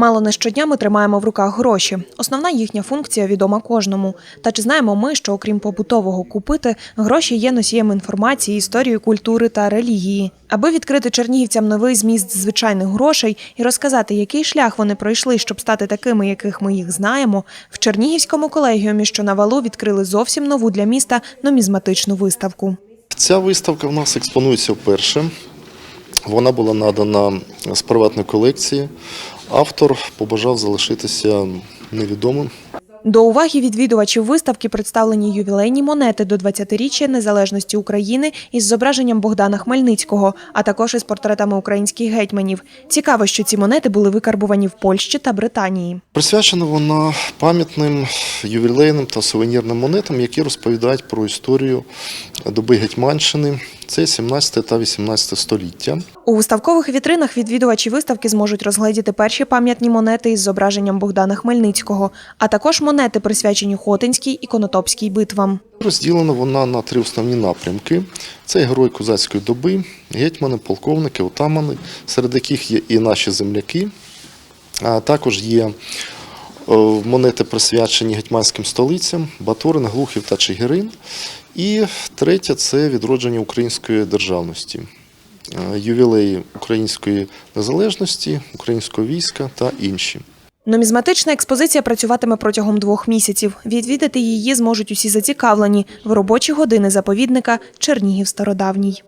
Мало не щодня ми тримаємо в руках гроші. Основна їхня функція відома кожному. Та чи знаємо ми, що окрім побутового купити, гроші є носієм інформації, історії, культури та релігії. Аби відкрити чернігівцям новий зміст звичайних грошей і розказати, який шлях вони пройшли, щоб стати такими, яких ми їх знаємо, в Чернігівському колегіумі, що на валу, відкрили зовсім нову для міста нумізматичну виставку. Ця виставка в нас експонується вперше. Вона була надана з приватної колекції. Автор побажав залишитися невідомим. До уваги відвідувачів виставки представлені ювілейні монети до 20-річчя незалежності України із зображенням Богдана Хмельницького, а також із портретами українських гетьманів. Цікаво, що ці монети були викарбувані в Польщі та Британії. Присвячена вона пам'ятним ювілейним та сувенірним монетам, які розповідають про історію доби Гетьманщини. Це 17 та 18 століття. У виставкових вітринах відвідувачі виставки зможуть розгледіти перші пам'ятні монети із зображенням Богдана Хмельницького, а також монети, присвячені Хотинській і Конотопській битвам. Розділена вона на три основні напрямки: це герой козацької доби, гетьмани, полковники, отамани, серед яких є і наші земляки. А також є монети, присвячені гетьманським столицям, Батурин, Глухів та Чигирин. І третє це відродження української державності, е, ювілеї української незалежності, українського війська та інші. Нумізматична експозиція працюватиме протягом двох місяців. Відвідати її зможуть усі зацікавлені в робочі години заповідника Чернігів Стародавній.